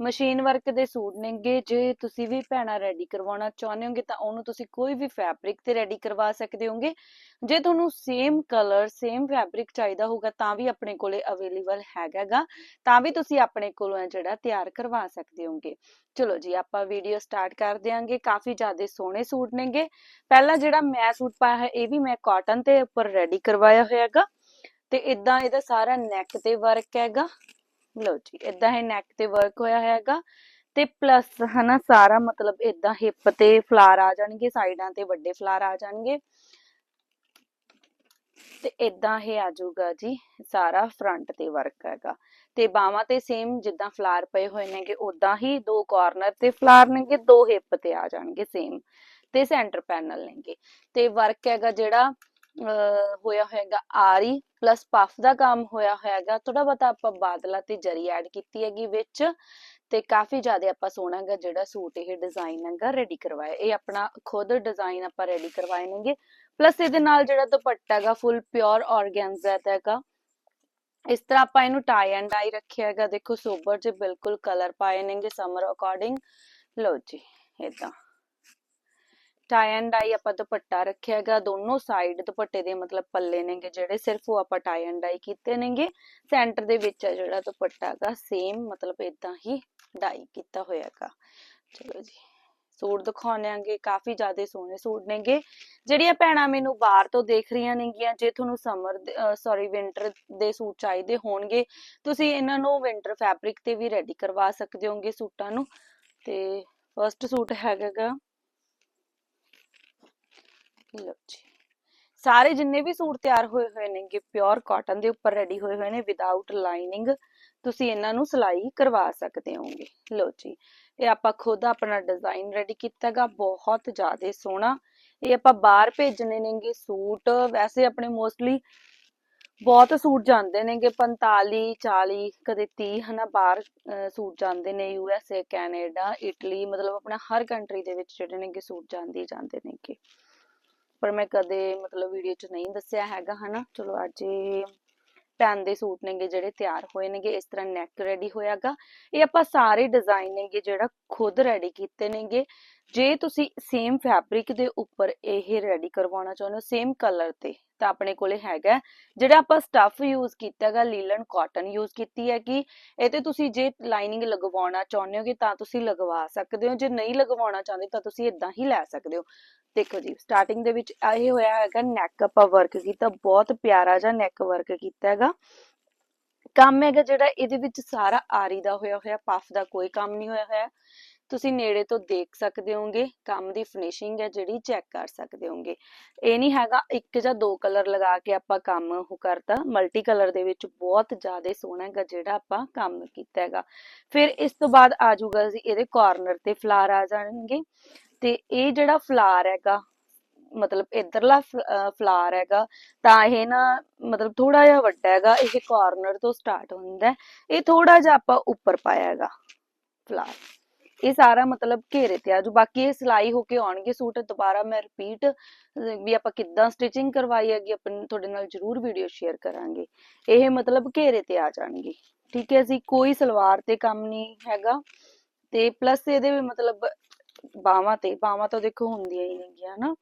Machine work ਦੇ suit ਨੇਗੇ, ਜੇ ਤੁਸੀਂ ਵੀ ਭੈਣਾ ਰੈਡੀ ਕਰਵਾਉਣਾ ਚਾਹੁੰਦੇ ਹੋਗੇ, ਤਾਂ ਉਹਨੂੰ ਤੁਸੀਂ ਕੋਈ ਵੀ ਫੈਬਰਿਕ ਤੇ ਰੈਡੀ ਕਰਵਾ ਸਕਦੇ ਹੋਗੇ। ਜੇ ਤੁਹਾਨੂੰ ਸੇਮ ਕਲਰ ਸੇਮ ਫੈਬਰਿਕ ਚਾਹੀਦਾ ਹੋਊਗਾ, ਤਾਂ ਵੀ ਆਪਣੇ ਕੋਲੇ ਅਵੇਲੇਬਲ ਹੈਗਾਗਾ। ਤਾਂ ਵੀ ਤੁਸੀਂ ਆਪਣੇ ਕੋਲੋਂ ਇਹ ਜਿਹੜਾ ਤਿਆਰ ਕਰਵਾ ਸਕਦੇ ਹੋਗੇ। ਚਲੋ ਜੀ, ਆਪਾਂ ਵੀਡੀਓ ਸਟਾਰਟ ਕਰ ਦਿਆਂਗੇ। ਕਾਫੀ ਜ਼ਿਆਦਾ ਸੋਹਣੇ ਸੂਟ ਨੇਗੇ। ਪਹਿਲਾ ਜਿਹੜਾ ਮੈਂ ਸੂਟ ਪਾਇਆ ਹੈ ਇਹ ਵੀ ਮੈਂ ਕਾਟਨ ਤੇ ਉੱਪਰ ਰੈਡੀ ਕਰਵਾਇਆ ਹੋਇਆ ਹੈਗਾ ਤੇ ਇਦਾਂ ਇਹਦਾ ਸਾਰਾ ਨੈਕ ਤੇ ਵਰਕ ਹੈਗਾ। ਲਓ ਜੀ ਇਦਾਂ ਇਹ ਨੈਕ ਤੇ ਵਰਕ ਹੋਇਆ ਹੈਗਾ ਤੇ ਪਲੱਸ ਹਨਾ ਸਾਰਾ ਮਤਲਬ ਇਦਾਂ ਹਿੱਪ ਤੇ ਫਲਾਰ ਆ ਜਾਣਗੇ ਸਾਈਡਾਂ ਤੇ ਵੱਡੇ ਫਲਾਰ ਆ ਜਾਣਗੇ। ਤੇ ਇਦਾਂ ਇਹ ਆ ਜਾਊਗਾ ਜੀ ਸਾਰਾ ਫਰੰਟ ਤੇ ਵਰਕ ਹੈਗਾ। ਤੇ ਬਾਹਾਂ ਤੇ ਸੇਮ ਜਿੱਦਾਂ ਫਲਾਰ ਪਏ ਹੋਏ ਨੇਗੇ ਉਦਾਂ ਹੀ ਦੋ ਕਾਰਨਰ ਤੇ ਫਲਾਰ ਨੇਗੇ ਦੋ ਹਿੱਪ ਤੇ ਆ ਜਾਣਗੇ ਸੇਮ ਤੇ ਸੈਂਟਰ ਪੈਨਲ ਨੇਗੇ। ਤੇ ਵਰਕ ਹੈਗਾ ਜਿਹੜਾ ਹੋਇਆ ਹੋਏਗਾ ਆਰੀ ਪਲੱਸ ਪਫ ਦਾ ਕੰਮ ਹੋਇਆ ਹੋਏਗਾ ਥੋੜਾ ਬਹੁਤਾ ਆਪਾਂ ਬਾਦਲਾ ਤੇ ਜਰੀ ਐਡ ਕੀਤੀ ਹੈਗੀ ਵਿੱਚ, ਤੇ ਕਾਫੀ ਜ਼ਿਆਦਾ ਆਪਾਂ ਸੋਹਣਾ ਜਿਹੜਾ ਸੂਟ ਇਹ ਡਿਜ਼ਾਈਨ ਹੈਗਾ ਰੈਡੀ ਕਰਵਾਇਆ। ਇਹ ਆਪਣਾ ਖੁਦ ਡਿਜ਼ਾਈਨ ਆਪਾਂ ਰੈਡੀ ਕਰਵਾਏ ਨੇਗੇ। ਪਲੱਸ ਇਹਦੇ ਨਾਲ ਜਿਹੜਾ ਦੁਪੱਟਾ ਹੈਗਾ ਫੁੱਲ ਪਿਓਰ ਔਰਗੈਂਜ਼ਾ ਦਾ ਹੈਗਾ। ਇਸ ਤਰ੍ਹਾਂ ਆਪਾਂ ਇਹਨੂੰ ਟਾਈ ਐਂਡ ਡਾਈ ਰੱਖਿਆ ਹੈਗਾ। ਦੇਖੋ ਸੋਬਰ ਚ ਬਿਲਕੁਲ ਕਲਰ ਪਾਏ ਨੇਗੇ ਸਮਰ ਅਕੋਰਡਿੰਗ ਲਓ ਜੀ ਇਦਾਂ ਟਾਈ ਐਂਡ ਡਾਈ ਆਪਾਂ ਦੁਪੱਟਾ ਰੱਖਿਆ ਹੈਗਾ, ਦੋਨੋਂ ਸਾਈਡ ਦੁਪੱਟੇ ਦੇ ਮਤਲਬ ਪੱਲੇ ਨੇਗੇ ਜਿਹੜੇ, ਸਿਰਫ ਉਹ ਆਪਾਂ ਟਾਈ ਐਂਡ ਡਾਈ ਕੀਤੇ ਨੇਗੇ। ਸੈਂਟਰ ਦੇ ਵਿੱਚ ਹੈ ਜਿਹੜਾ ਦੁਪੱਟਾ ਹੈਗਾ ਸੇਮ ਮਤਲਬ ਇਦਾਂ ਹੀ ਡਾਈ ਕੀਤਾ ਹੋਇਆ ਹੈਗਾ। ਚਲੋ ਜੀ, ਸੂਟ ਦਿਖਾਉਣੇ ਕਾਫੀ ਜ਼ਿਆਦਾ ਸੋਹਣੇ ਸੂਟ ਨੇਗੇ। ਜਿਹੜੀਆਂ ਭੈਣਾਂ ਮੈਨੂੰ ਬਾਹਰ ਤੋਂ ਦੇਖ ਰਹੀਆਂ ਨੇਗੀਆਂ, ਜੇ ਤੁਹਾਨੂੰ ਸਮਰ ਸੌਰੀ ਵਿੰਟਰ ਦੇ ਸੂਟ ਚਾਹੀਦੇ ਹੋਣਗੇ, ਤੁਸੀਂ ਇਹਨਾਂ ਨੂੰ ਵਿੰਟਰ ਫੈਬਰਿਕ ਤੇ ਵੀ ਰੈਡੀ ਕਰਵਾ ਸਕਦੇ ਹੋਗੇ ਸੂਟਾਂ ਨੂੰ। ਤੇ ਫਰਸਟ ਸੂਟ ਹੈਗਾਗਾ ਲਓ ਜੀ। ਸਾਰੇ ਜਿੰਨੇ ਵੀ ਸੂਟ ਤਿਆਰ ਹੋਏ ਹੋਏ ਨੇਗੇ ਪਿਓਰ ਕਾਟਨ ਦੇ ਉੱਪਰ ਰੈਡੀ ਹੋਏ ਹੋਏ ਨੇ ਵਿਦਆਊਟ ਲਾਈਨਿੰਗ ਤੁਸੀਂ ਇਹਨਾਂ ਨੂੰ ਸਿਲਾਈ ਕਰਵਾ ਸਕਦੇ ਹੋਗੇ ਲਓ ਜੀ, ਇਹ ਆਪਾਂ ਖੁਦ ਆਪਣਾ ਡਿਜ਼ਾਈਨ ਰੈਡੀ ਕੀਤਾਗਾ, ਬਹੁਤ ਜ਼ਿਆਦਾ ਸੋਹਣਾ। ਇਹ ਆਪਾਂ ਬਾਹਰ ਭੇਜਣੇ ਨੇਗੇ ਸੂਟ, ਵੈਸੇ ਆਪਣੇ ਮੋਸਟਲੀ ਬਹੁਤ ਸੂਟ ਜਾਂਦੇ ਨੇਗੇ 45 40 ਕਦੇ 30 ਹਨਾ, ਬਾਹਰ ਸੂਟ ਜਾਂਦੇ ਨੇ U S A Canada Italy ਮਤਲਬ ਆਪਣਾ ਹਰ ਕੰਟਰੀ ਦੇ ਵਿੱਚ ਜਿਹੜੇ ਨੇਗੇ ਸੂਟ ਜਾਂਦੇ ਹੀ ਜਾਂਦੇ ਨੇਗੇ। ਪਰ ਮੈਂ ਕਦੇ ਮਤਲਬ ਵੀਡੀਓ 'ਚ ਨਹੀਂ ਦੱਸਿਆ ਹੈਗਾ, ਹਨਾ? ਚਲੋ ਅੱਜ ਇਹ ਪੈਨ ਦੇ ਸੂਟ ਨੇਗੇ ਜਿਹੜੇ ਤਿਆਰ ਹੋਏ ਨੇਗੇ, ਇਸ ਤਰ੍ਹਾਂ ਨੈਕ ਰੈਡੀ ਹੋਇਆਗਾ। ਇਹ ਆਪਾਂ ਸਾਰੇ ਡਿਜ਼ਾਈਨ ਨੇਗੇ ਜਿਹੜਾ ਖੁਦ ਰੈਡੀ ਕੀਤੇ ਨੇਗੇ। ਜੇ ਤੁਸੀਂ ਸੇਮ ਫੈਬਰਿਕ ਦੇ ਉੱਪਰ ਇਹ ਰੈਡੀ ਕਰਵਾਉਣਾ ਚਾਹੁੰਦੇ ਹੋ ਸੇਮ ਕਲਰ ਤੇ, ਤਾਂ ਆਪਣੇ ਕੋਲੇ ਹੈਗਾ ਜਿਹੜਾ ਆਪਾਂ ਸਟਫ ਯੂਜ਼ ਕੀਤਾ ਹੈਗਾ ਲੀਲਨ ਕਾਟਨ ਯੂਜ਼ ਕੀਤੀ ਹੈ ਕਿ ਇਹ ਤੇ ਤੁਸੀਂ ਜੇ ਲਾਈਨਿੰਗ ਲਗਵਾਉਣਾ ਚਾਹੁੰਦੇ ਹੋਗੇ, ਤਾਂ ਤੁਸੀਂ ਲਗਵਾ ਸਕਦੇ ਹੋ। ਜੇ ਨਹੀਂ ਲਗਵਾਉਣਾ ਚਾਹੁੰਦੇ, ਤਾਂ ਤੁਸੀਂ ਇਦਾਂ ਹੀ ਲੈ ਸਕਦੇ ਹੋ। ਦੇਖੋ ਜੀ ਸਟਾਰਟਿੰਗ ਦੇ ਵਿੱਚ ਇਹ ਹੋਇਆ ਹੈਗਾ ਨੈਕ ਆਪਾਂ ਵਰਕ ਕੀਤਾ, ਬਹੁਤ ਪਿਆਰਾ ਜਿਹਾ ਨੈਕ ਵਰਕ ਕੀਤਾ ਹੈਗਾ। ਕੰਮ ਹੈਗਾ ਜਿਹੜਾ, ਇਹਦੇ ਵਿੱਚ ਸਾਰਾ ਆਰੀ ਦਾ ਹੋਇਆ ਹੋਇਆ ਪਫ ਦਾ ਕੋਈ ਕੰਮ ਨਹੀਂ ਹੋਇਆ ਹੋਇਆ। ਤੁਸੀਂ ਨੇੜੇ ਤੋਂ ਦੇਖ ਸਕਦੇ ਹੋਗੇ, ਕੰਮ ਦੀ ਫਿਨਿਸ਼ਿੰਗ ਹੈ ਜਿਹੜੀ ਚੈੱਕ ਕਰ ਸਕਦੇ ਹੋਗੇ। ਇਹ ਨਹੀਂ ਹੈਗਾ, ਇੱਕ ਜਾਂ ਦੋ ਕਲਰ ਲਗਾ ਕੇ ਆਪਾਂ ਕੰਮ ਉਹ ਕਰਤਾ। ਮਲਟੀ ਕਲਰ ਦੇ ਵਿੱਚ ਬਹੁਤ ਜ਼ਿਆਦਾ ਸੋਹਣਾ ਹੈਗਾ ਜਿਹੜਾ ਆਪਾਂ ਕੰਮ ਕੀਤਾ ਹੈਗਾ। ਫਿਰ ਇਸ ਤੋਂ ਬਾਅਦ ਆ ਜਾਊਗਾ ਜੀ, ਇਹਦੇ ਕਾਰਨਰ ਤੇ ਫਲਾਰ ਆ ਜਾਣਗੇ। ਤੇ ਇਹ ਜਿਹੜਾ ਫਲਾਰ ਹੈਗਾ, ਮਤਲਬ ਇਧਰਲਾ ਫਲਾਰ ਹੈਗਾ, ਤਾਂ ਇਹ ਨਾ ਮਤਲਬ ਥੋੜਾ ਜਿਹਾ ਵੱਡਾ ਹੈਗਾ, ਇਹ ਕਾਰਨਰ ਤੋਂ ਸਟਾਰਟ ਹੁੰਦਾ ਇਹ ਥੋੜਾ ਜਿਹਾ ਆਪਾਂ ਉੱਪਰ ਪਾਇਆ ਹੈਗਾ ਫਲਾਰ ਇਹ ਸਾਰਾ ਮਤਲਬ ਘੇਰੇ ਤੇ ਆਜੂ ਬਾਕੀ ਇਹ ਸਿਲਾਈ ਹੋ ਕੇ ਆਉਣਗੇ ਸੂਟ, ਦੁਬਾਰਾ ਮੈਂ ਰਿਪੀਟ ਵੀ ਆਪਾਂ ਕਿੱਦਾਂ ਸਟਿਚਿੰਗ ਕਰਵਾਈ ਹੈਗੀ, ਆਪਾਂ ਤੁਹਾਡੇ ਨਾਲ ਜਰੂਰ ਵੀਡੀਓ ਸ਼ੇਅਰ ਕਰਾਂਗੇ। ਇਹ ਮਤਲਬ ਘੇਰੇ ਤੇ ਆ ਜਾਣਗੇ। ਠੀਕ ਹੈ ਜੀ, ਕੋਈ ਸਲਵਾਰ ਤੇ ਕੰਮ ਨਹੀਂ ਹੈਗਾ। ਤੇ ਪਲੱਸ ਇਹਦੇ ਵੀ ਮਤਲਬ ਬਾਹਾਂ ਤੇ, ਬਾਹਾਂ ਤਾਂ ਦੇਖੋ ਹੁੰਦੀਆਂ ਹੀ ਨੇਗੀਆਂ, ਹਨਾ।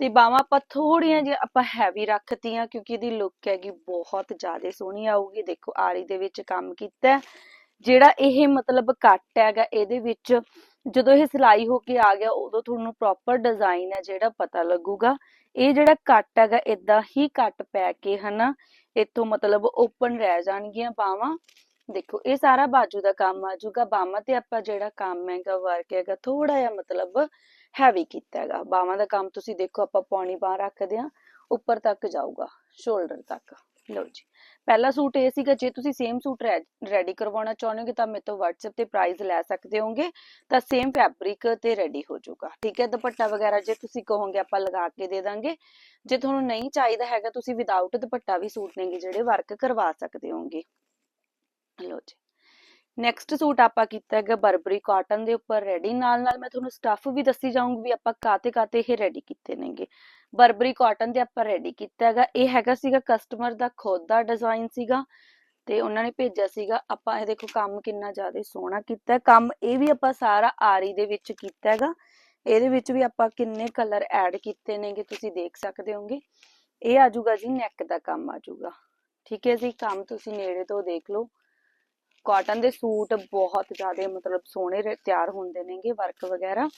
ਤੇ ਬਾਹਾਂ ਆਪਾਂ ਥੋੜੀਆਂ ਜਿਹਾ ਆਪਾਂ ਹੈਵੀ ਰੱਖਤੀਆਂ, ਕਿਉਂਕਿ ਇਹਦੀ ਲੁੱਕ ਹੈਗੀ ਬਹੁਤ ਜ਼ਿਆਦਾ ਸੋਹਣੀ ਆਊਗੀ। ਦੇਖੋ ਆਰੀ ਦੇ ਵਿੱਚ ਕੰਮ ਕੀਤਾ ਜਿਹੜਾ ਇਹ ਮਤਲਬ ਕੱਟ ਹੈਗਾ, ਇਹਦੇ ਵਿੱਚ ਜਦੋਂ ਇਹ ਸਿਲਾਈ ਹੋ ਕੇ ਆ ਗਿਆ, ਉਦੋਂ ਤੁਹਾਨੂੰ ਪ੍ਰੋਪਰ ਡਿਜ਼ਾਈਨ ਹੈ ਜਿਹੜਾ ਪਤਾ ਲੱਗੂਗਾ। ਇਹ ਜਿਹੜਾ ਕੱਟ ਹੈਗਾ ਇਦਾਂ ਹੀ ਕੱਟ ਪੈ ਕੇ ਹਨਾ, ਇੱਥੋਂ ਮਤਲਬ ਓਪਨ ਰਹਿ ਜਾਣਗੀਆਂ ਬਾਹਾਂ। ਦੇਖੋ, ਇਹ ਸਾਰਾ ਬਾਜੂ ਦਾ ਕੰਮ ਆ ਜਾਊਗਾ। ਬਾਹਾਂ ਤੇ ਆਪਾਂ ਜਿਹੜਾ ਕੰਮ ਹੈਗਾ ਵਰਕ ਹੈਗਾ ਥੋੜਾ ਜਿਹਾ ਮਤਲਬ ਹੈਵੀ ਕੀਤਾ ਹੈਗਾ। ਬਾਹਾਂ ਦਾ ਕੰਮ ਤੁਸੀਂ ਦੇਖੋ, ਆਪਾਂ ਪੌਣੀ ਬਾਹ ਰੱਖਦੇ ਆ ਉੱਪਰ ਤੱਕ ਜਾਊਗਾ ਸ਼ੋਲਡਰ ਤੱਕ। ਲਓ ਜੀ। ਪਹਿਲਾ ਸੂਟ ਇਹ ਸੀਗਾ, ਜੇ ਤੁਸੀਂ ਸੇਮ ਸੂਟ ਰੈਡੀ ਕਰਵਾਉਣਾ ਚਾਹੁੰਦੇ ਹੋ ਤਾਂ ਮੇਰੇ ਤੋਂ WhatsApp ਤੇ ਪ੍ਰਾਈਸ ਲੈ ਸਕਦੇ ਹੋਗੇ, ਤਾਂ ਸੇਮ ਫੈਬਰਿਕ ਤੇ ਰੈਡੀ ਹੋ ਜਾਊਗਾ। ਠੀਕ ਹੈ, ਦੁਪੱਟਾ ਵਗੈਰਾ ਜੇ ਤੁਸੀਂ ਕਹੋਗੇ ਆਪਾਂ ਲਗਾ ਕੇ ਦੇ ਦਾਂਗੇ। ਜੇ ਤੁਹਾਨੂੰ ਨਹੀਂ ਚਾਹੀਦਾ ਹੈਗਾ, ਤੁਸੀਂ ਵਿਦਆਊਟ ਦੁਪੱਟਾ ਵੀ ਸੂਟ ਨੇਗੇ ਜਿਹੜੇ ਵਰਕ ਕਰਵਾ ਸਕਦੇ ਹੋਗੇ। ਲਓ ਜੀ। ਨੈਕਸਟ ਸੂਟ ਆਪਾਂ ਕੀਤਾ ਹੈਗਾ ਬਰਬਰੀ ਕਾਟਨ ਦੇ ਉੱਪਰ ਰੈਡੀ ਨਾਲ ਨਾਲ ਮੈਂ ਤੁਹਾਨੂੰ ਸਟਫ਼ ਵੀ ਦੱਸੀ ਜਾਊਂਗੀ ਵੀ ਆਪਾਂ ਕਾਤੇ ਕਾਤੇ ਇਹ ਰੈਡੀ ਕੀਤੇ ਨੇਗੇ। ਬਰਬਰੀ ਕਾਟਨ ਤੇ ਆਪਾਂ ਰੈਡੀ ਕੀਤਾ ਹੈਗਾ। ਇਹ ਹੈਗਾ ਸੀਗਾ ਕਸਟਮਰ ਦਾ ਖੁਦ ਦਾ ਡਿਜ਼ਾਈਨ ਸੀਗਾ ਤੇ ਉਹਨਾਂ ਨੇ ਭੇਜਿਆ ਸੀਗਾ। ਆਪਾਂ ਇਹ ਦੇਖੋ ਕੰਮ ਕਿੰਨਾ ਜ਼ਿਆਦਾ ਸੋਹਣਾ ਕੀਤਾ। ਕੰਮ ਇਹ ਵੀ ਆਪਾਂ ਸਾਰਾ ਆਰੀ ਦੇ ਵਿੱਚ ਕੀਤਾ ਹੈਗਾ। ਇਹਦੇ ਵਿੱਚ ਵੀ ਆਪਾਂ ਕਿੰਨੇ ਕਲਰ ਐਡ ਕੀਤੇ ਨੇਗੇ ਤੁਸੀਂ ਦੇਖ ਸਕਦੇ ਹੋਗੇ। ਇਹ ਆਜੂਗਾ ਜੀ ਨੈਕ ਦਾ ਕੰਮ ਆਜੂਗਾ। ਠੀਕ ਹੈ ਜੀ, ਕੰਮ ਤੁਸੀਂ ਨੇੜੇ ਤੋਂ ਦੇਖ ਲਓ। ਕਾਟਨ ਦੇ ਸੂਟ ਬਹੁਤ ਜ਼ਿਆਦਾ ਮਤਲਬ ਸੋਹਣੇ ਤਿਆਰ ਹੁੰਦੇ ਨੇਗੇ ਵਰਕ ਵਗੈਰਾ।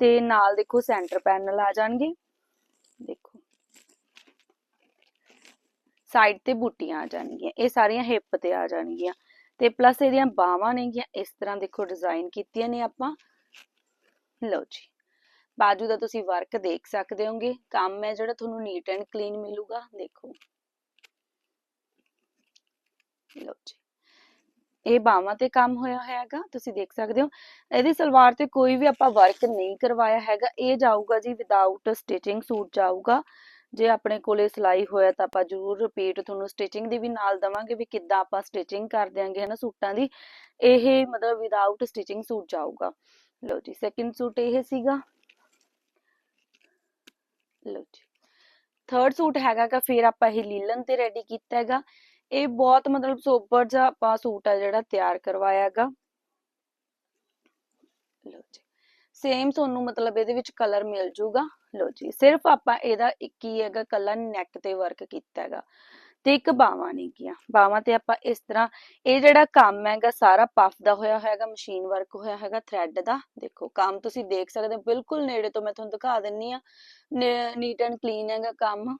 ਤੇ ਨਾਲ ਦੇਖੋ ਸੈਂਟਰ ਪੈਨਲ ਆ ਜਾਣਗੇ। ਦੇਖੋ। ਸਾਈਡ ਤੇ ਬੂਟੀਆਂ ਆ ਜਾਣਗੀਆਂ, ਇਹ ਸਾਰੀਆਂ ਹਿੱਪ ਤੇ ਆ ਜਾਣਗੀਆਂ। ਤੇ ਪਲੱਸ ਇਹਦੀਆਂ ਬਾਹਾਂ ਨੇਗੀਆਂ, ਇਸ ਤਰ੍ਹਾਂ ਦੇਖੋ ਡਿਜ਼ਾਈਨ ਕੀਤੀਆਂ ਨੇ ਆਪਾਂ। ਲਓ ਜੀ, ਬਾਜੂ ਦਾ ਤੁਸੀਂ ਵਰਕ ਦੇਖ ਸਕਦੇ ਹੋਗੇ। ਕੰਮ ਹੈ ਜਿਹੜਾ ਤੁਹਾਨੂੰ ਨੀਟ ਐਂਡ ਕਲੀਨ ਮਿਲੂਗਾ, ਦੇਖੋ। ਲਓ ਜੀ। ਇਹ ਬਾਹਾਂ ਤੇ ਕੰਮ ਹੋਇਆ ਹੈਗਾ, ਤੁਸੀਂ ਦੇਖ ਸਕਦੇ ਹੋ। ਇਹਦੀ ਸਲਵਾਰ ਤੇ ਕੋਈ ਵੀ ਆਪਾਂ ਵਰਕ ਨਹੀਂ ਕਰਵਾਇਆ ਹੈਗਾ। ਇਹ ਜਾਊਗਾ ਜੀ ਵਿਦਆਊਟ ਸਟਿਚਿੰਗ ਸੂਟ ਜਾਊਗਾ। ਜੇ ਆਪਣੇ ਕੋਲੇ ਸਿਲਾਈ ਹੋਇਆ ਤਾਂ ਆਪਾਂ ਜ਼ਰੂਰ ਰਿਪੀਟ ਤੁਹਾਨੂੰ ਸਟਿਚਿੰਗ ਦੀ ਵੀ ਨਾਲ ਦਵਾਂਗੇ ਵੀ ਕਿੱਦਾਂ ਆਪਾਂ ਸਟਿਚਿੰਗ ਕਰ ਦਿਆਂਗੇ, ਹਨਾ, ਸੂਟਾਂ ਦੀ। ਇਹ ਮਤਲਬ ਵਿਦਆਊਟ ਸਟਿਚਿੰਗ ਸੂਟ ਜਾਊਗਾ। ਲਓ ਜੀ ਸੈਕਿੰਡ ਸੂਟ ਇਹ ਸੀਗਾ। ਲਓ ਜੀ। ਥਰਡ ਸੂਟ ਹੈਗਾ ਗਾ, ਫਿਰ ਆਪਾਂ ਇਹ ਲੀਲਨ ਤੇ ਰੈਡੀ ਕੀਤਾ ਹੈਗਾ। ਇਹ ਬਹੁਤ ਮਤਲਬ ਸੋਬਰ ਜਿਹਾ ਆਪਾਂ ਸੂਟ ਆ ਜਿਹੜਾ ਤਿਆਰ ਕਰਵਾਇਆ ਹੈਗਾ। ਜੀ। ਸੇਮ ਤੁਹਾਨੂੰ ਮਤਲਬ ਇਹਦੇ ਵਿੱਚ ਕਲਰ ਮਿਲ ਜੂਗਾ। ਲਓ ਜੀ। ਸਿਰਫ ਆਪਾਂ ਇਹਦਾ ਇੱਕ ਹੀ ਹੈਗਾ ਕਲਰ ਨੈਕ ਤੇ ਵਰਕ ਕੀਤਾ ਹੈਗਾ। ਤੇ ਇੱਕ ਬਾਵਾਂ ਨੇਗੀਆਂ ਬਾਵਾਂ ਤੇ ਆਪਾਂ ਇਸ ਤਰ੍ਹਾਂ ਇਹ ਜਿਹੜਾ ਕੰਮ ਹੈਗਾ, ਸਾਰਾ ਪਫ ਦਾ ਹੋਇਆ ਹੋਇਆਗਾ ਮਸ਼ੀਨ ਵਰਕ ਹੋਇਆ ਹੈਗਾ ਥ੍ਰੈਡ ਦਾ। ਦੇਖੋ, ਕੰਮ ਤੁਸੀਂ ਦੇਖ ਸਕਦੇ ਹੋ। ਬਿਲਕੁਲ ਨੇੜੇ ਤੋਂ ਮੈਂ ਤੁਹਾਨੂੰ ਦਿਖਾ ਦਿੰਨੀ ਆ। ਨੀਟ ਐਂਡ ਕਲੀਨ ਹੈਗਾ ਕੰਮ।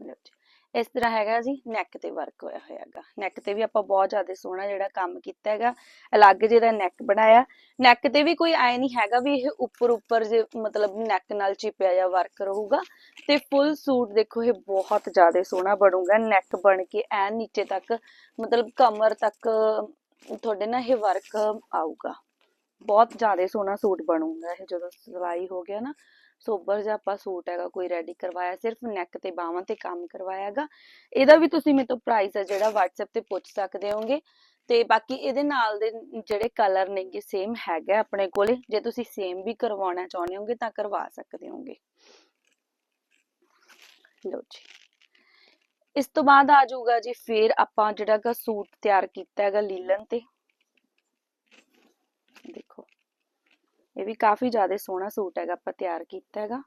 ਲੋ ਜੀ। ਇਸ ਤਰ੍ਹਾਂ ਹੈਗਾ ਜੀ ਨੈਕ ਤੇ ਵਰਕ ਹੋਇਆ ਹੋਇਆ ਨੈਕ ਤੇ ਵੀ ਆਪਾਂ ਬਹੁਤ ਜ਼ਿਆਦਾ ਸੋਹਣਾ ਜਿਹੜਾ ਕੰਮ ਕੀਤਾ ਹੈਗਾ, ਅਲੱਗ ਜਿਹਦਾ ਨੈਕ ਬਣਾਇਆ। ਨੈਕ ਤੇ ਵੀ ਕੋਈ ਐ ਨਹੀਂ ਹੈਗਾ ਵੀ ਇਹ ਉੱਪਰ ਉੱਪਰ ਜੇ ਮਤਲਬ ਨੈਕ ਨਾਲ ਚਿਪਿਆ ਜਾਂ ਵਰਕ ਰਹੂਗਾ। ਤੇ ਫੁੱਲ ਸੂਟ ਦੇਖੋ ਇਹ ਬਹੁਤ ਜ਼ਿਆਦਾ ਸੋਹਣਾ ਬਣੂਗਾ। ਨੈਕ ਬਣ ਕੇ ਐ ਨੀਚੇ ਤੱਕ, ਮਤਲਬ ਕਮਰ ਤੱਕ ਤੁਹਾਡੇ ਨਾ ਇਹ ਵਰਕ ਆਊਗਾ। ਬਹੁਤ ਜ਼ਿਆਦਾ ਸੋਹਣਾ ਸੂਟ ਬਣੂਗਾ ਇਹ ਜਦੋਂ ਸਲਾਈ ਹੋ ਗਿਆ ਨਾ। ਸੋਬਰ ਜਿਹਾ ਆਪਾਂ ਸੂਟ ਹੈਗਾ, ਕੋਈ ਰੈਡੀ ਕਰਵਾਇਆ, ਸਿਰਫ ਨੈਕ ਤੇ ਬਾਹਾਂ ਤੇ ਕੰਮ ਕਰਵਾਇਆ ਇਹਦਾ ਵੀ ਤੁਸੀਂ ਮੇਰੇ ਤੋਂ ਪ੍ਰਾਈਸ ਹੈ ਜਿਹੜਾ WhatsApp ਤੇ ਪੁੱਛ ਸਕਦੇ ਹੋਗੇ। ਤੇ ਬਾਕੀ ਇਹਦੇ ਨਾਲ ਦੇ ਜਿਹੜੇ ਕਲਰ ਨੇਗੇ ਸੇਮ ਹੈਗਾ ਆਪਣੇ ਕੋਲੇ। ਜੇ ਤੁਸੀਂ ਸੇਮ ਵੀ ਕਰਵਾਉਣਾ ਚਾਹੁੰਦੇ ਹੋਗੇ, ਤਾਂ ਕਰਵਾ ਸਕਦੇ ਹੋਗੇ। ਲਓ ਜੀ। ਇਸ ਤੋਂ ਬਾਅਦ ਆ ਜਾਊਗਾ ਜੀ, ਫੇਰ ਆਪਾਂ ਜਿਹੜਾ ਗਾ ਸੂਟ ਤਿਆਰ ਕੀਤਾ ਹੈਗਾ ਲੀਲਨ ਤੇ। ਦੇਖੋ। ਇਹ ਵੀ ਕਾਫੀ ਜ਼ਿਆਦਾ ਸੋਹਣਾ ਸੂਟ ਹੈਗਾ ਆਪਾਂ ਤਿਆਰ ਕੀਤਾ ਹੈਗਾ।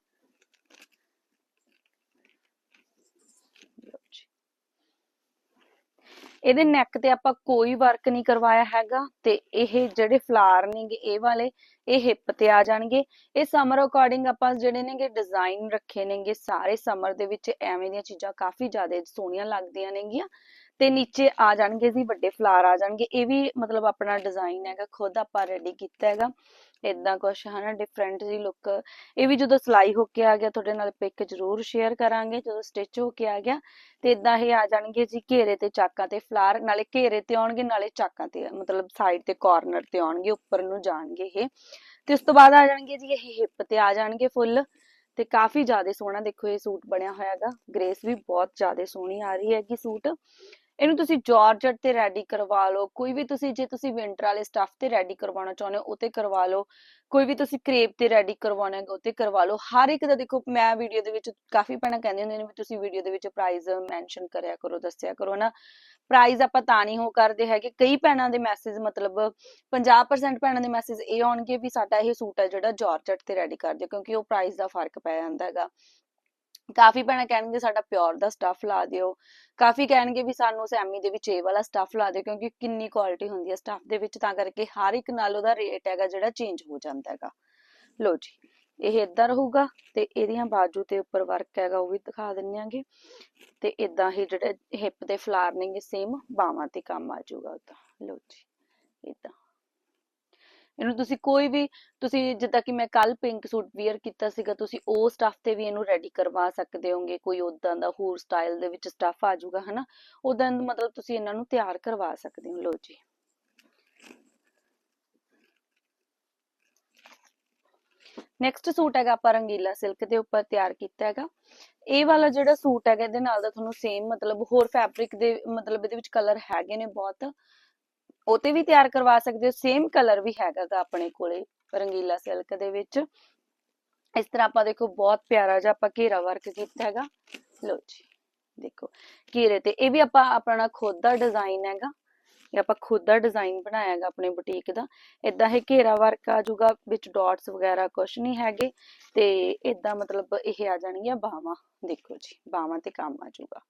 ਇਹਦੇ ਨੈਕ ਤੇ ਆਪਾਂ ਕੋਈ ਵਰਕ ਨਹੀਂ ਕਰਵਾਇਆ ਹੈਗਾ ਤੇ ਇਹ ਜਿਹੜੇ ਫਲਾਰ ਨੇਗੇ ਇਹ ਵਾਲੇ ਇਹ ਹਿੱਪ ਤੇ ਆ ਜਾਣਗੇ। ਇਹ ਸਮਰ ਅਕੋਰਡਿੰਗ ਆਪਾਂ ਜਿਹੜੇ ਨੇਗੇ ਡਿਜ਼ਾਈਨ ਰੱਖੇ ਨੇਗੇ ਸਾਰੇ ਸਮਰ ਦੇ ਵਿੱਚ ਐਵੇਂ ਦੀਆਂ ਚੀਜ਼ਾਂ ਕਾਫੀ ਜ਼ਿਆਦਾ ਸੋਹਣੀਆਂ ਲੱਗਦੀਆਂ ਨੇਗੀਆਂ। ਤੇ ਨੀਚੇ ਆ ਜਾਣਗੇ ਜੀ ਵੱਡੇ ਫਲਾਰ ਆ ਜਾਣਗੇ। ਇਹ ਵੀ ਮਤਲਬ ਆਪਣਾ ਡਿਜ਼ਾਈਨ ਹੈਗਾ ਖੁਦ ਆਪਾਂ ਰੈਡੀ ਕੀਤਾ ਹੈਗਾ। ਇਦਾਂ ਕੁਛ, ਹਨਾ ਡਿਫਰੈਂਟ ਜੀ ਲੁੱਕ ਇਹ ਵੀ ਜਦੋਂ ਸਿਲਾਈ ਹੋ ਕੇ ਆ ਗਿਆ, ਤੁਹਾਡੇ ਨਾਲ ਪਿਕ ਜ਼ਰੂਰ ਸ਼ੇਅਰ ਕਰਾਂਗੇ। ਜਦੋਂ ਸਟਿਚ ਹੋ ਕੇ ਆ ਗਿਆ, ਤੇ ਇਦਾਂ ਇਹ ਆ ਜਾਣਗੇ ਜੀ, ਘੇਰੇ ਤੇ ਚਾਕਾਂ ਤੇ ਫਲਾਰ ਨਾਲੇ ਘੇਰੇ ਤੇ ਆਉਣਗੇ, ਨਾਲੇ ਚਾਕਾਂ ਤੇ, ਮਤਲਬ ਸਾਈਡ ਤੇ ਕਾਰਨਰ ਤੇ ਆਉਣਗੇ, ਉੱਪਰ ਨੂੰ ਜਾਣਗੇ ਇਹ। ਤੇ ਉਸ ਤੋਂ ਬਾਅਦ ਆ ਜਾਣਗੇ ਜੀ, ਇਹ ਹਿੱਪ ਤੇ ਆ ਜਾਣਗੇ ਫੁੱਲ ਤੇ ਕਾਫੀ ਜ਼ਿਆਦਾ ਸੋਹਣਾ ਦੇਖੋ, ਇਹ ਸੂਟ ਬਣਿਆ ਹੋਇਆ ਹੈਗਾ। ਗ੍ਰੇਸ ਵੀ ਬਹੁਤ ਜ਼ਿਆਦਾ ਸੋਹਣੀ ਆ ਰਹੀ ਹੈਗੀ ਸੂਟ। ਇਹਨੂੰ ਤੁਸੀਂ ਜਾਰਜਟ ਤੇ ਰੈਡੀ ਕਰਵਾ ਲਓ, ਕੋਈ ਵੀ ਤੁਸੀਂ, ਜੇ ਤੁਸੀਂ ਵਿੰਟਰ ਵਾਲੇ ਸਟੱਫ ਤੇ ਰੈਡੀ ਕਰਵਾਉਣਾ ਚਾਹੁੰਦੇ ਹੋ, ਉਹ ਤੇ ਕਰਵਾ ਲਓ। ਕੋਈ ਵੀ ਤੁਸੀਂ ਕਰੇਪ ਤੇ ਰੈਡੀ ਕਰਵਾਉਣਾ ਹੈ ਉਹ ਤੇ ਕਰਵਾ ਲਓ। ਹਰ ਇੱਕ ਦਾ ਦੇਖੋ, ਮੈਂ ਵੀਡੀਓ ਦੇ ਵਿੱਚ ਕਾਫੀ ਭੈਣਾਂ ਕਹਿੰਦੀਆਂ ਹੁੰਦੀਆਂ ਨੇ ਵੀ ਤੁਸੀਂ ਵੀਡੀਓ ਦੇ ਵਿੱਚ ਪ੍ਰਾਈਸ ਮੈਂਸ਼ਨ ਕਰਿਆ ਕਰੋ, ਦੱਸਿਆ ਕਰੋ ਨਾ ਪ੍ਰਾਈਸ ਆਪਾਂ ਤਾਂ ਨਹੀਂ ਹੋ ਕਰਦੇ ਹੈਗੇ। ਕਈ ਭੈਣਾਂ ਦੇ ਮੈਸੇਜ ਮਤਲਬ 50% ਭੈਣਾਂ ਦੇ ਮੈਸੇਜ ਇਹ ਆਉਣਗੇ ਵੀ ਸਾਡਾ ਇਹ ਸੂਟ ਹੈ ਜਿਹੜਾ ਜਾਰਜਟ ਤੇ ਰੈਡੀ ਕਰ ਦਿਓ ਕਿਉਂਕਿ ਉਹ ਪ੍ਰਾਈਸ ਦਾ ਫ਼ਰਕ ਪੈ ਜਾਂਦਾ ਹੈਗਾ। ਕਾਫੀ ਭੈਣਾਂ ਕਹਿਣਗੇ ਸਾਡਾ ਪਿਓਰ ਦਾ ਸਟੱਫ ਲਾ ਦਿਓ। ਕਾਫੀ ਕਹਿਣਗੇ ਵੀ ਸਾਨੂੰ ਸੈਮੀ ਦੇ ਵਿੱਚ ਇਹ ਵਾਲਾ ਸਟੱਫ ਲਾ ਦਿਓ ਕਿਉਂਕਿ ਕਿੰਨੀ ਕੁਆਲਿਟੀ ਹੁੰਦੀ ਹੈ ਸਟੱਫ ਦੇ ਵਿੱਚ, ਤਾਂ ਕਰਕੇ ਹਰ ਇੱਕ ਨਾਲ ਉਹਦਾ ਰੇਟ ਹੈਗਾ ਜਿਹੜਾ ਚੇਂਜ ਹੋ ਜਾਂਦਾ ਹੈਗਾ। ਲੋ ਜੀ, ਇਹ ਇਦਾਂ ਰਹੂਗਾ ਤੇ ਇਹਦੀਆਂ ਬਾਜੂ ਤੇ ਉੱਪਰ ਵਰਕ ਹੈਗਾ ਉਹ ਵੀ ਦਿਖਾ ਦਿੰਨੇ ਆਂਗੇ ਤੇ ਇਦਾਂ ਹੀ ਜਿਹੜੇ ਹਿੱਪ ਤੇ ਫਲਾਰ ਨੇਗੇ ਸੇਮ ਬਾਵਾਂ ਤੇ ਕੰਮ ਆ ਜਾਊਗਾ ਉਹਦਾ। ਲੋ ਜੀ ਇਦਾਂ ਇਹਨੂੰ ਤੁਸੀਂ ਕੋਈ ਵੀ, ਤੁਸੀਂ ਜਿੱਦਾਂ ਕਿ ਮੈਂ ਕੱਲ ਪਿੰਕ ਸੂਟ ਵੇਅਰ ਕੀਤਾ ਸੀਗਾ, ਤੁਸੀਂ ਉਹ ਸਟੱਫ ਤੇ ਵੀ ਇਹਨੂੰ ਰੈਡੀ ਕਰਵਾ ਸਕਦੇ ਹੋਗੇ, ਕੋਈ ਉਦਾਂ ਦਾ ਹੋਰ ਸਟਾਈਲ ਦੇ ਵਿੱਚ ਸਟੱਫ ਆ ਜਾਊਗਾ, ਹਨਾ? ਉਦਾਂ ਮਤਲਬ ਤੁਸੀਂ ਇਹਨਾਂ ਨੂੰ ਤਿਆਰ ਕਰਵਾ ਸਕਦੇ ਹੋ ਲੋ ਜੀ। ਨੈਕਸਟ ਸੂਟ ਹੈਗਾ ਆਪਾਂ ਰੰਗੀਲਾ ਸਿਲਕ ਦੇ ਉੱਪਰ ਤਿਆਰ ਕੀਤਾ ਹੈਗਾ। ਇਹ ਵਾਲਾ ਜਿਹੜਾ ਸੂਟ ਹੈਗਾ, ਇਹਦੇ ਨਾਲ ਦਾ ਤੁਹਾਨੂੰ ਸੇਮ ਮਤਲਬ ਹੋਰ ਫੈਬਰਿਕ ਦੇ ਮਤਲਬ ਇਹਦੇ ਵਿੱਚ ਕਲਰ ਹੈਗੇ ਨੇ ਬਹੁਤ। ਉਹ ਤੇ ਵੀ ਤਿਆਰ ਕਰਵਾ ਸਕਦੇ ਹੋ। ਸੇਮ ਕਲਰ ਵੀ ਹੈਗਾ ਆਪਣੇ ਕੋਲੇ ਰੰਗੀਲਾ ਸਿਲਕ ਦੇ ਵਿੱਚ। ਇਸ ਤਰ੍ਹਾਂ ਆਪਾਂ ਦੇਖੋ, ਬਹੁਤ ਪਿਆਰਾ ਜਿਹਾ ਆਪਾਂ ਘੇਰਾ ਵਰਕ ਕੀਤਾ ਹੈਗਾ। ਲਓ ਜੀ, ਦੇਖੋ, ਘੇਰੇ ਤੇ ਇਹ ਵੀ ਆਪਾਂ ਆਪਣਾ ਖੁਦ ਦਾ ਡਿਜ਼ਾਈਨ ਹੈਗਾ। ਇਹ ਆਪਾਂ ਖੁਦ ਦਾ ਡਿਜ਼ਾਈਨ ਬਣਾਇਆ ਹੈਗਾ ਆਪਣੇ ਬੁਟੀਕ ਦਾ। ਇਦਾਂ ਇਹ ਘੇਰਾ ਵਰਕ ਆ ਜਾਊਗਾ, ਵਿੱਚ ਡਾਟਸ ਵਗੈਰਾ ਕੁਝ ਨਹੀਂ ਹੈਗੇ। ਤੇ ਇਦਾਂ ਮਤਲਬ ਇਹ ਆ ਜਾਣਗੀਆਂ ਬਾਹਾਂ ਦੇਖੋ ਜੀ ਬਾਹਾਂ ਤੇ ਕੰਮ ਆ ਜਾਊਗਾ।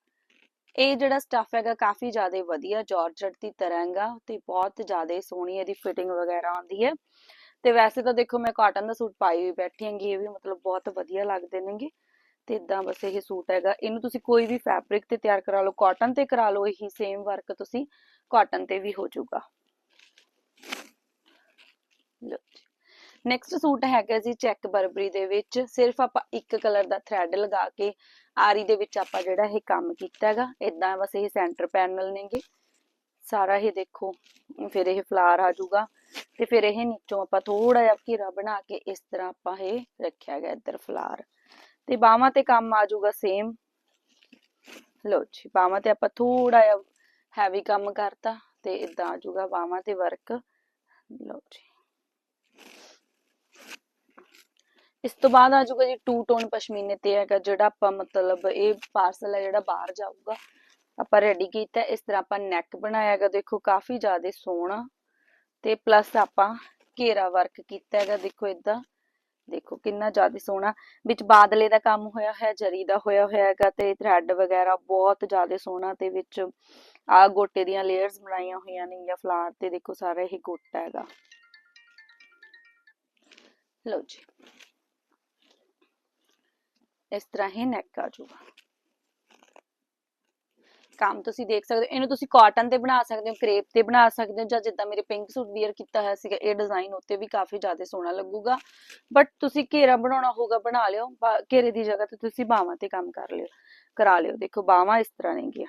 ਇਹ ਜਿਹੜਾ ਸਟੱਫ ਹੈਗਾ ਕਾਫੀ ਜ਼ਿਆਦਾ ਵਧੀਆ ਜਾਰਜਟ ਦੀ ਤਰ੍ਹਾਂ ਹੈਗਾ ਤੇ ਬਹੁਤ ਜ਼ਿਆਦਾ ਸੋਹਣੀ ਇਹਦੀ ਫਿਟਿੰਗ ਵਗੈਰਾ ਆਉਂਦੀ ਹੈ। ਤੇ ਵੈਸੇ ਤਾਂ ਦੇਖੋ ਮੈਂ ਕਾਟਨ ਦਾ ਸੂਟ ਪਾਈ ਹੋਈ ਬੈਠੀ ਹੈਗੀ, ਇਹ ਵੀ ਮਤਲਬ ਬਹੁਤ ਵਧੀਆ ਲੱਗਦੇ ਨੇਗੇ। ਤੇ ਇਦਾਂ ਬਸ ਇਹ ਸੂਟ ਹੈਗਾ। ਇਹਨੂੰ ਤੁਸੀਂ ਕੋਈ ਵੀ ਫੈਬਰਿਕ ਤੇ ਤਿਆਰ ਕਰਾ ਲਓ ਕਾਟਨ ਤੇ ਕਰਾ ਲਓ, ਇਹੀ ਸੇਮ ਵਰਕ ਤੁਸੀਂ ਕਾਟਨ ਤੇ ਵੀ ਹੋ ਜਾਊਗਾ ਲਓ ਨੈਕਸਟ ਸੂਟ ਹੈਗਾ ਜੀ ਚੈੱਕ ਬਰਬਰੀ ਦੇ ਵਿੱਚ। ਸਿਰਫ ਆਪਾਂ ਇੱਕ ਕਲਰ ਦਾ ਥ੍ਰੈਡ ਲਗਾ ਕੇ ਆਰੀ ਦੇ ਵਿੱਚ ਆਪਾਂ ਜਿਹੜਾ ਇਹ ਕੰਮ ਕੀਤਾ ਹੈਗਾ ਇਦਾਂ ਬਸ ਇਹ ਸੈਂਟਰ ਪੈਨਲ ਨੇਗੇ। ਸਾਰਾ ਇਹ ਦੇਖੋ, ਫਿਰ ਇਹ ਫਲਾਰ ਆ ਜਾਊਗਾ। ਤੇ ਫਿਰ ਇਹ ਨੀਚੋਂ ਆਪਾਂ ਥੋੜਾ ਜਿਹਾ ਘੇਰਾ ਬਣਾ ਕੇ ਇਸ ਤਰ੍ਹਾਂ ਆਪਾਂ ਇਹ ਰੱਖਿਆ ਗਿਆ ਇੱਧਰ ਫਲਾਰ ਤੇ ਬਾਹਾਂ ਤੇ ਕੰਮ ਆ ਜਾਊਗਾ ਸੇਮ ਲੋ ਜੀ ਬਾਹਾਂ ਤੇ ਆਪਾਂ ਥੋੜਾ ਜਿਹਾ ਹੈਵੀ ਕੰਮ ਕਰਤਾ ਤੇ ਇਦਾਂ ਆ ਜਾਊਗਾ ਬਾਹਾਂ ਤੇ ਵਰਕ ਲਓ ਜੀ। ਇਸ ਤੋਂ ਬਾਅਦ ਆ ਜਾਊਗਾ ਜੀ ਟੂ ਟੋਨ ਪਸ਼ਮੀਨੇ ਤੇ ਹੈਗਾ ਜਿਹੜਾ ਆਪਾਂ ਮਤਲਬ ਇਹ ਪਾਰਸਲ ਹੈ ਜਿਹੜਾ ਬਾਹਰ ਜਾਊਗਾ। ਆਪਾਂ ਰੈਡੀ ਕੀਤਾ, ਇਸ ਤਰ੍ਹਾਂ ਆਪਾਂ ਨੈਕ ਬਣਾਇਆ ਹੈਗਾ, ਦੇਖੋ ਕਾਫੀ ਜ਼ਿਆਦਾ ਸੋਹਣਾ। ਤੇ ਪਲੱਸ ਆਪਾਂ ਘੇਰਾ ਵਰਕ ਕੀਤਾ ਹੈਗਾ, ਦੇਖੋ ਇਦਾਂ ਦੇਖੋ ਕਿੰਨਾ ਜ਼ਿਆਦਾ ਸੋਹਣਾ। ਵਿੱਚ ਬਾਦਲੇ ਦਾ ਕੰਮ ਹੋਇਆ ਹੋਇਆ, ਜਰੀ ਦਾ ਹੋਇਆ ਹੋਇਆ ਹੈਗਾ ਤੇ ਥ੍ਰੈਡ ਵਗੈਰਾ ਬਹੁਤ ਜ਼ਿਆਦਾ ਸੋਹਣਾ ਤੇ ਵਿੱਚ ਆ ਗੋਟੇ ਦੀਆਂ ਲੇਅਰਸ ਬਣਾਈਆਂ ਹੋਈਆਂ ਨੇ ਜਾਂ ਫਲਾਰ ਤੇ ਦੇਖੋ ਸਾਰਾ ਇਹ ਗੋਟਾ ਹੈਗਾ। ਲਓ ਜੀ। ਇਸ ਤਰ੍ਹਾਂ ਹੀ ਨੈਕ ਆ। ਜਾਊਗਾ ਕੰਮ ਤੁਸੀਂ ਦੇਖ ਸਕਦੇ ਹੋ, ਇਹਨੂੰ ਤੁਸੀਂ ਕਾਟਨ ਤੇ ਬਣਾ ਸਕਦੇ ਹੋ ਕ੍ਰੇਪ ਤੇ ਬਣਾ ਸਕਦੇ ਹੋ, ਜਾਂ ਜਿੱਦਾਂ ਮੇਰੇ ਪਿੰਕ ਸੂਟ ਵੀਅਰ ਕੀਤਾ ਹੋਇਆ ਸੀਗਾ, ਇਹ ਡਿਜ਼ਾਈਨ ਉੱਤੇ ਵੀ ਕਾਫੀ ਜ਼ਿਆਦਾ ਸੋਹਣਾ ਲੱਗੂਗਾ। ਬਟ ਤੁਸੀਂ ਘੇਰਾ ਬਣਾਉਣਾ ਹੋਊਗਾ, ਬਣਾ ਲਿਓ ਘੇਰੇ ਦੀ ਜਗ੍ਹਾ ਤੇ ਤੁਸੀਂ ਬਾਹਾਂ ਤੇ ਕੰਮ ਕਰ ਲਿਓ, ਕਰਾ ਲਿਓ। ਦੇਖੋ, ਬਾਹਾਂ ਇਸ ਤਰ੍ਹਾਂ ਨੇਗੀਆਂ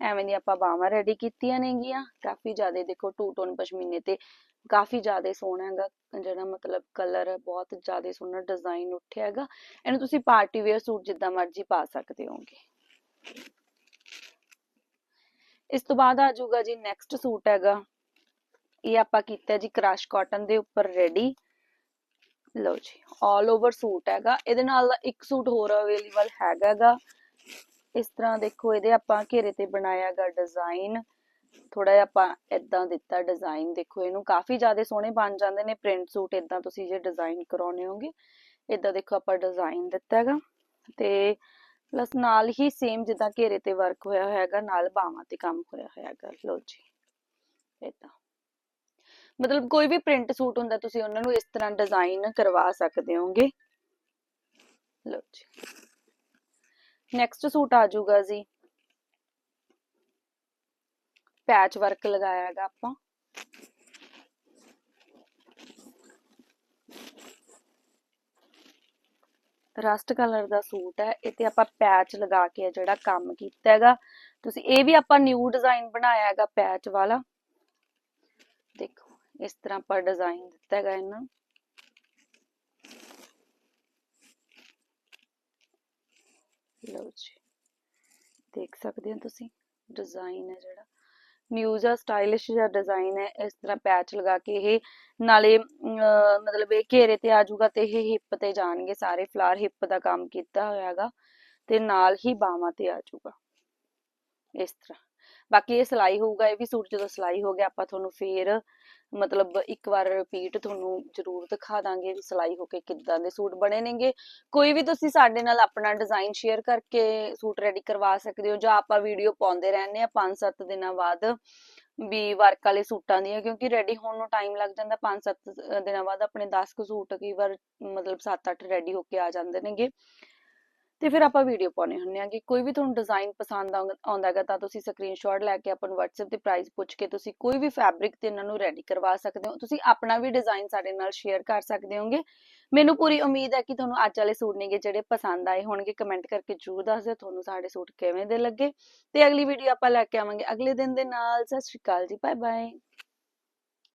ਐਵੇਂ ਦੀ ਆਪਾਂ ਬਾਹਾਂ ਰੈਡੀ ਕੀਤੀਆਂ ਨੇਗੀਆਂ। ਕਾਫੀ ਜ਼ਿਆਦਾ ਦੇਖੋ ਟੂ ਟੋਨ ਪਸ਼ਮੀਨੇ ਤੇ ਕਾਫੀ ਜ਼ਿਆਦਾ ਸੋਹਣਾ ਹੈਗਾ। ਜਿਹੜਾ ਮਤਲਬ ਕਲਰ ਬਹੁਤ ਜ਼ਿਆਦਾ ਸੋਹਣਾ ਡਿਜ਼ਾਈਨ ਉੱਠਿਆ ਹੈਗਾ। ਇਹਨੂੰ ਤੁਸੀਂ ਪਾਰਟੀ ਵੇਅਰ ਸੂਟ ਜਿੱਦਾਂ ਮਰਜ਼ੀ ਪਾ ਸਕਦੇ ਹੋਗੇ ਇਸ ਤੋਂ ਬਾਅਦ ਆ ਜਾਊਗਾ ਜੀ ਨੈਕਸਟ ਸੂਟ ਹੈਗਾ। ਇਹ ਆਪਾਂ ਕੀਤਾ ਜੀ ਕ੍ਰਸ਼ ਕਾਟਨ ਦੇ ਉੱਪਰ ਰੈਡੀ ਲਓ ਜੀ ਆਲ ਓਵਰ ਸੂਟ ਹੈਗਾ। ਇਹਦੇ ਨਾਲ ਇੱਕ ਸੂਟ ਹੋਰ ਅਵੇਲੇਬਲ ਹੈਗਾਗਾ ਇਸ ਤਰ੍ਹਾਂ ਦੇਖੋ, ਇਹਦੇ ਆਪਾਂ ਘੇਰੇ ਤੇ ਬਣਾਇਆਗਾ ਡਿਜ਼ਾਈਨ ਥੋੜਾ ਜਿਹਾ ਆਪਾਂ ਇਦਾਂ ਦਿੱਤਾ ਡਿਜ਼ਾਈਨ ਦੇਖੋ, ਇਹਨੂੰ ਕਾਫੀ ਜ਼ਿਆਦਾ ਸੋਹਣੇ ਬਣ ਜਾਂਦੇ ਨੇ। ਪ੍ਰਿੰਟ ਸੂਟ ਇਦਾਂ ਤੁਸੀਂ ਜੇ ਡਿਜ਼ਾਈਨ ਕਰਾਉਣੇ ਹੋਗੇ ਇਦਾਂ ਦੇਖੋ ਆਪਾਂ ਡਿਜ਼ਾਈਨ ਦਿੱਤਾ ਹੈਗਾ। ਤੇ ਪਲੱਸ ਨਾਲ ਹੀ ਸੇਮ ਜਿੱਦਾਂ ਘੇਰੇ ਤੇ ਵਰਕ ਹੋਇਆ ਹੋਇਆ ਹੈਗਾ, ਨਾਲ ਬਾਹਾਂ ਤੇ ਕੰਮ ਹੋਇਆ ਹੋਇਆ ਹੈਗਾ। ਲਓ ਜੀ ਇਦਾਂ ਮਤਲਬ ਕੋਈ ਵੀ ਪ੍ਰਿੰਟ ਸੂਟ ਹੁੰਦਾ, ਤੁਸੀਂ ਉਹਨਾਂ ਨੂੰ ਇਸ ਤਰ੍ਹਾਂ ਡਿਜ਼ਾਈਨ ਕਰਵਾ ਸਕਦੇ ਹੋਗੇ। ਲੋ ਜੀ। ਨੈਕਸਟ ਸੂਟ ਆ ਜਾਊਗਾ ਜੀ। ਪੈਚ ਵਰਕ ਲਗਾਇਆ ਹੈਗਾ ਆਪਾਂ। ਰਸਟ ਕਲਰ ਦਾ ਸੂਟ ਹੈ। ਇਹ ਤੇ ਆਪਾਂ ਪੈਚ ਲਗਾ ਕੇ ਆ ਜਿਹੜਾ ਕੰਮ ਕੀਤਾ ਹੈਗਾ। ਤੁਸੀਂ ਇਹ ਵੀ ਆਪਾਂ ਨਿਊ ਡਿਜ਼ਾਈਨ ਬਣਾਇਆ ਹੈਗਾ ਪੈਚ ਵਾਲਾ। ਦੇਖੋ, ਇਸ ਤਰ੍ਹਾਂ ਆਪਾਂ ਡਿਜ਼ਾਈਨ ਦਿੱਤਾ ਹੈਗਾ ਇਹਨਾਂ ਲਓ ਜੀ। ਦੇਖ ਸਕਦੇ ਹੋ ਤੁਸੀਂ ਡਿਜ਼ਾਈਨ ਹੈ ਜਿਹੜਾ। ਨਿਊ ਜਿਹਾ ਸਟਾਈਲਿਸ਼ ਜਿਹਾ ਡਿਜ਼ਾਈਨ ਹੈ। ਇਸ ਤਰ੍ਹਾਂ ਪੈਚ ਲਗਾ ਕੇ ਇਹ ਨਾਲੇ ਮਤਲਬ ਇਹ ਘੇਰੇ ਤੇ ਆ ਜਾਊਗਾ ਤੇ ਇਹ ਹਿੱਪ ਤੇ ਜਾਣਗੇ ਸਾਰੇ। ਫਲਾਰ ਹਿੱਪ ਦਾ ਕੰਮ ਕੀਤਾ ਹੋਇਆ ਹੈਗਾ ਤੇ ਨਾਲ ਹੀ ਬਾਹਾਂ ਤੇ ਆ ਜਾਊਗਾ। ਇਸ ਤਰ੍ਹਾਂ। ਬਾਕੀ ਇਹ ਸਿਲਾਈ ਹੋਊਗਾ, ਇਹ ਵੀ ਸੂਟ ਜਦੋਂ ਸਿਲਾਈ ਹੋ ਗਿਆ, ਆਪਾਂ ਤੁਹਾਨੂੰ ਫੇਰ ਮਤਲਬ ਇੱਕ ਵਾਰ ਰਿਪੀਟ ਤੁਹਾਨੂੰ ਜ਼ਰੂਰ ਦਿਖਾ ਦਾਂਗੇ ਵੀ ਸਿਲਾਈ ਹੋ ਕੇ ਕਿੱਦਾਂ ਦੇ ਸੂਟ ਬਣੇ ਨੇਗੇ। ਕੋਈ ਵੀ ਤੁਸੀਂ ਸਾਡੇ ਨਾਲ ਆਪਣਾ ਡਿਜ਼ਾਈਨ ਸ਼ੇਅਰ ਕਰਕੇ ਸੂਟ ਰੈਡੀ ਕਰਵਾ ਸਕਦੇ ਹੋ, ਜਾਂ ਆਪਾਂ ਵੀਡੀਓ ਪਾਉਂਦੇ ਰਹਿੰਦੇ ਆ 5-7 ਦਿਨਾਂ ਬਾਅਦ ਵੀ ਵਰਕ ਵਾਲੇ ਸੂਟਾਂ ਦੀਆਂ, ਕਿਉਂਕਿ ਰੈਡੀ ਹੋਣ ਨੂੰ ਟਾਈਮ ਲੱਗ ਜਾਂਦਾ 5-7 ਦਿਨਾਂ ਬਾਅਦ ਆਪਣੇ 10 ਕੁ ਸੂਟ ਕਈ ਵਾਰ ਮਤਲਬ 7-8 ਰੈਡੀ ਹੋ ਕੇ ਆ ਜਾਂਦੇ ਨੇਗੇ। ਤੇ ਫਿਰ ਆਪਾਂ ਵੀਡੀਓ ਪਾਉਣੇ ਹੁੰਨੇ ਆ ਕਿ ਕੋਈ ਵੀ ਤੁਹਾਨੂੰ ਡਿਜ਼ਾਈਨ ਪਸੰਦ ਆਉਂਦਾ ਹੈਗਾ ਤਾਂ ਤੁਸੀਂ ਸਕਰੀਨਸ਼ਾਟ ਲੈ ਕੇ ਆਪਾਂ ਨੂੰ WhatsApp ਤੇ ਪ੍ਰਾਈਸ ਪੁੱਛ ਕੇ ਤੁਸੀਂ ਕੋਈ ਵੀ ਫੈਬਰਿਕ ਤੇ ਇਹਨਾਂ ਨੂੰ ਰੈਡੀ ਕਰਵਾ ਸਕਦੇ ਹੋ। ਤੁਸੀਂ ਆਪਣਾ ਵੀ ਡਿਜ਼ਾਈਨ ਸਾਡੇ ਨਾਲ ਸ਼ੇਅਰ ਕਰ ਸਕਦੇ ਹੋਗੇ। ਮੈਨੂੰ ਪੂਰੀ ਉਮੀਦ ਹੈ ਕਿ ਤੁਹਾਨੂੰ ਅੱਜ ਵਾਲੇ ਸੂਟ ਨੇਗੇ ਜਿਹੜੇ ਪਸੰਦ ਆਏ ਹੋਣਗੇ ਕਮੈਂਟ ਕਰਕੇ ਜਰੂਰ ਦੱਸ ਦਿਓ ਤੁਹਾਨੂੰ ਸਾਡੇ ਸੂਟ ਕਿਵੇਂ ਦੇ ਲੱਗੇ। ਤੇ ਅਗਲੀ ਵੀਡੀਓ ਆਪਾਂ ਲੈ ਕੇ ਆਵਾਂਗੇ। ਅਗਲੇ ਦਿਨ ਦੇ ਨਾਲ, ਸਤਿ ਸ਼੍ਰੀ ਅਕਾਲ ਜੀ ਬਾਏ ਬਾਏ